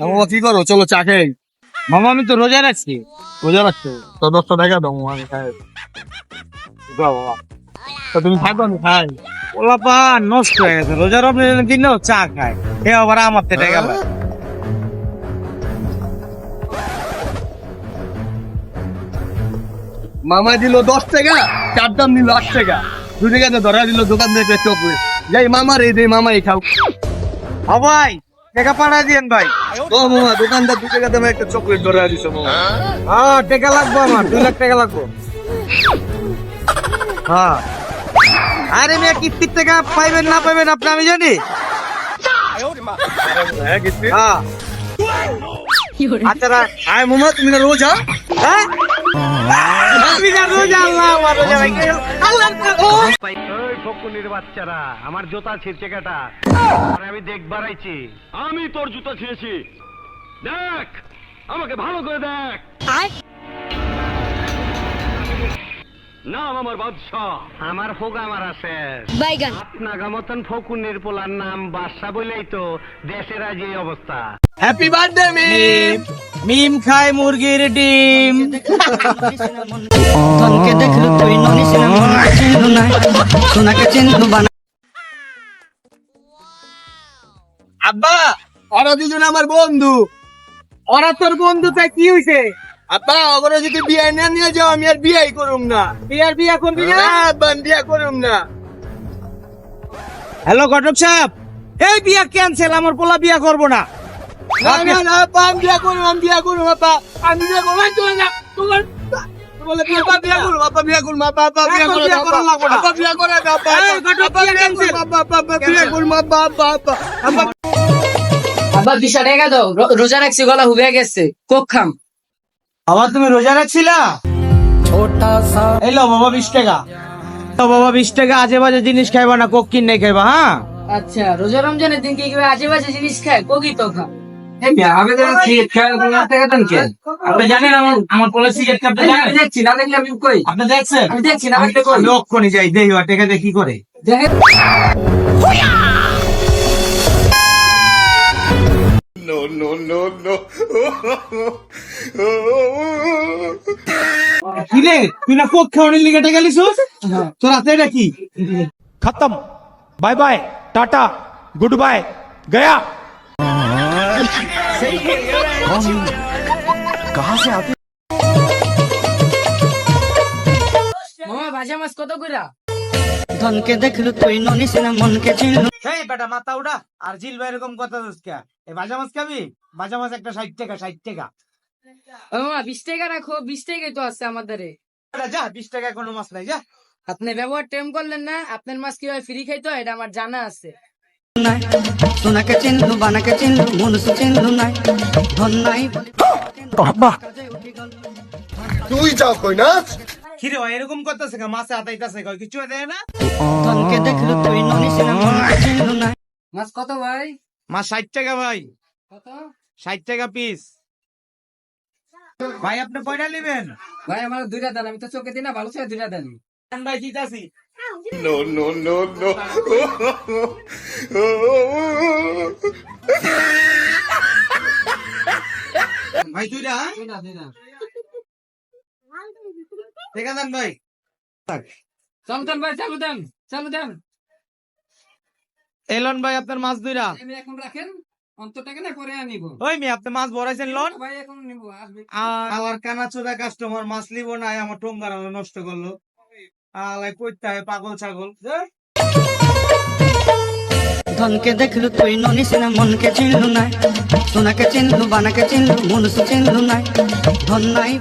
মামা কি করো? চলো চা খাই মামা, আমি তো রোজা রাখছি। রোজা তো দশটা টাকা দাও আমি খাই। তো তুমি থাকো, আমি খাই। ওলাপা নষ্ট হয়ে গেছে। চা এ আবার আমার গেল। মামা দিল দশ টাকা, চার দাম দিল আট টাকা। দু টাকা ধরা দিল দোকান থেকে চকলেট যাই মামা রে দে মামা এই খাও ভাই টাকা পাঠা দিয়েন ভাই। ও মামা দোকানদার দু টাকা দামে একটা চকলেট ধরা দিছো মামা। হ্যাঁ টাকা লাগবো আমার দুই লাখ টাকা লাগবো। হ্যাঁ। আরে মেয়ে কিস্তির টাকা পাইবেন না পাইবেন আপনি আমি জানি। হ্যাঁ হ্যাঁ। আচ্ছা আয় মামা তুমি না রোজা? হ্যাঁ? আমি না রোজা আল্লাহ আমার আল্লাহ ফকুনির বাচ্চারা আমার জুতা ছিঁড়ছে কেটা। আমি দেখবার আইছি আমি তোর জুতা ছিঁড়েছি। দেখ আমাকে ভালো করে দেখ। নাম আমার বাদশাহ। আমার আমার আছে বাইগান। নাগা মতন ফকুনির পোলার নাম বাদশাহ বলেই তো দেশের আজ এই অবস্থা। হ্যাপি বার্থডে মিম মিম খায় মুরগির ডিম। ধনকে দেখলু তুই না মনকে চিনলু সোনাকে চিনলু বানা আব্বা ওরা দুজন আমার বন্ধু। ওরা তোর বন্ধু তাই কি হইছে? আব্বা ওরা যদি বিয়ে না নিয়ে যাও আমি আর বিয়াই করুম না। বিয়ার বিয়া করবি না? না আব্বা বিয়া করুম না। হ্যালো ঘটক সাহেব। এই বিয়া ক্যান্সেল আমার পোলা বিয়া করব না। না না না আমি বিয়া আমি বিয়া আমি বিয়া তোমার না তোমার বলে বিয়া বিয়া বিয়া বিয়া করা লাগবো না। বিয়া করে এই, বিয়া বিয়া বিশা টাকা দাও রোজা রাখছি গলা হুবে গেছে কোক খাম আবার তুমি রোজা রাখছিলা এলো বাবা বিশ টাকা তো বাবা বিশ টাকা আজে বাজে জিনিস খাইবা না কোক কিনে খাইবা হ্যাঁ আচ্ছা রোজা রমজানের দিন কি আজে বাজে জিনিস খায় কোকি তো খা আমার না দেখলে দেখি করে। তুই না কোক খাওয়ানোর লিগে টাকা লিছিস তো রাতে খতম। Bye bye tata goodbye Gaya. Tata good bye गया মামা ভাজা মাছ কত কইরা ধনকে দেখলু তুই ননিস না মনকে চিনলু এই বেটা মাথা উঠা আর জিল ভাই এরকম কথা দোষকা এই ভাজা মাছ খাবি ভাজা মাছ একটা ষাট টাকা ষাট টাকা ও মামা বিশ টাকা রাখো বিশ টাকাই তো আছে আমাদের বেটা, যা বিশ টাকা কোনো মাছ নাই যা আপনি ব্যবহার টেম করলেন না আপনার মাছ কিভাবে ফ্রি খাইতো এটা আমার জানা আছে সোনাকে চিনলু বানাকে চিনলু মনুষ চিনলু নাই। ধন নাই তুই যাও কই না কিরে ভাই এরকম করতেছে কা মাছে আতাইতাছে কই? কিছু দেয় না? ধনকে দেখলু তুই ননিস না মনকে চিনলু নাই। মাছ কত ভাই? মাছ ষাট টাকা ভাই। কত? ষাট টাকা পিস। ভাই আপনি কয়টা নেবেন? ভাই আমার দুইটা দেন আমি তো চোখে দিই না ভালো ছেলে দুইটা দেন। ভাই দিতাছি নো নো নো নো ভাই দুইটা টাকা দেন ভাই চালু দেন ভাই চালু দেন চালু দেন এলন ভাই আপনার মাছ দুইটা আমি এখন রাখেন অন্তর টাকা না পরে আনিব। ওই মি আপনি মাছ ভরাইছেন লন? ভাই এখন নিব আসবে। আর আমার কানা চোদা কাস্টমার মাছ লিব না আমার টোঙ্গার নষ্ট করল। আলাই কইতে হয় পাগল ছাগল ধনকে দেখলু তুই ননিস না মনকে চিনলু নাই। সোনাকে চিনলু, বানাকে চিনলু মনুষ চিনলু নাই। ধন নাই